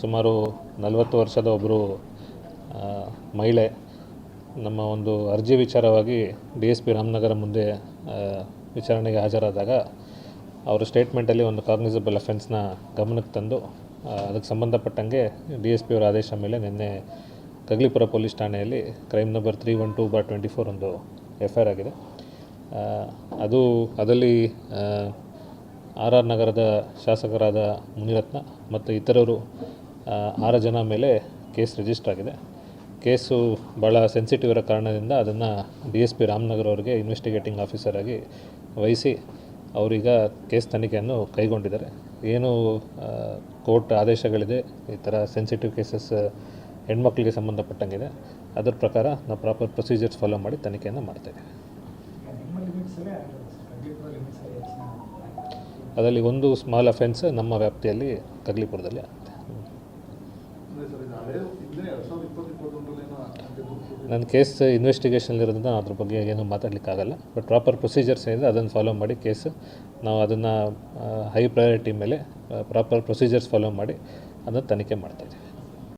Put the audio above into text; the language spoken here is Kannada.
ಸುಮಾರು ನಲವತ್ತು ವರ್ಷದ ಒಬ್ಬರು ಮಹಿಳೆ ನಮ್ಮ ಒಂದು ಅರ್ಜಿ ವಿಚಾರವಾಗಿ ಡಿ ಎಸ್ ಪಿ ರಾಮನಗರ ಮುಂದೆ ವಿಚಾರಣೆಗೆ ಹಾಜರಾದಾಗ ಅವರ ಸ್ಟೇಟ್ಮೆಂಟಲ್ಲಿ ಒಂದು ಕಾಗ್ನಿಸಬಲ್ ಅಫೆನ್ಸ್ನ ಗಮನಕ್ಕೆ ತಂದು ಅದಕ್ಕೆ ಸಂಬಂಧಪಟ್ಟಂಗೆ ಡಿ ಎಸ್ ಪಿ ಅವರ ಆದೇಶ ಮೇಲೆ ನಿನ್ನೆ ಕಗ್ಲಿಪುರ ಪೊಲೀಸ್ ಠಾಣೆಯಲ್ಲಿ crime number three one two bar twenty four ಒಂದು ಎಫ್ ಐ ಆಗಿದೆ. ಅದು, ಅದರಲ್ಲಿ ಆರ್ ಆರ್ ನಗರದ ಶಾಸಕರಾದ ಮುನಿರತ್ನ ಮತ್ತು ಇತರರು ಆರು ಜನ ಮೇಲೆ ಕೇಸ್ ರಿಜಿಸ್ಟರ್ ಆಗಿದೆ. ಕೇಸು ಭಾಳ ಸೆನ್ಸಿಟಿವ್ ಇರೋ ಕಾರಣದಿಂದ ಅದನ್ನು ಡಿ ಎಸ್ ಪಿ ರಾಮನಗರ ಅವರಿಗೆ ಇನ್ವೆಸ್ಟಿಗೇಟಿಂಗ್ ಆಫೀಸರ್ ಆಗಿ ವಹಿಸಿ ಅವರೀಗ ಕೇಸ್ ತನಿಖೆಯನ್ನು ಕೈಗೊಂಡಿದ್ದಾರೆ. ಏನು ಕೋರ್ಟ್ ಆದೇಶಗಳಿದೆ, ಈ ಥರ ಸೆನ್ಸಿಟಿವ್ ಕೇಸಸ್ ಹೆಣ್ಮಕ್ಳಿಗೆ ಸಂಬಂಧಪಟ್ಟಂಗಿದೆ. ಅದರ ಪ್ರಕಾರ ನಾವು ಪ್ರಾಪರ್ ಪ್ರೊಸೀಜರ್ಸ್ ಫಾಲೋ ಮಾಡಿ ತನಿಖೆಯನ್ನು ಮಾಡ್ತಾಯಿದ್ದೀವಿ ಅದರಲ್ಲಿ ಒಂದು ಸ್ಮಾಲ್ ಅಫೆನ್ಸ್ ನಮ್ಮ ವ್ಯಾಪ್ತಿಯಲ್ಲಿ ಕಗ್ಲಿಪುರದಲ್ಲಿ ಆಗುತ್ತೆ. ನನ್ನ ಕೇಸ್ ಇನ್ವೆಸ್ಟಿಗೇಷನ್ಲಿರೋದ್ರಿಂದ ಅದ್ರ ಬಗ್ಗೆ ಏನು ಮಾತಾಡಲಿಕ್ಕಾಗಲ್ಲ. ಬಟ್ ಪ್ರಾಪರ್ ಪ್ರೊಸೀಜರ್ಸ್ ಏನಿದೆ ಅದನ್ನು ಫಾಲೋ ಮಾಡಿ ಕೇಸ್ ನಾವು ಅದನ್ನು ಹೈ ಪ್ರಯಾರಿಟಿ ಮೇಲೆ ಪ್ರಾಪರ್ ಪ್ರೊಸೀಜರ್ಸ್ ಫಾಲೋ ಮಾಡಿ ಅದನ್ನು ತನಿಖೆ ಮಾಡ್ತಾಯಿದ್ದೀವಿ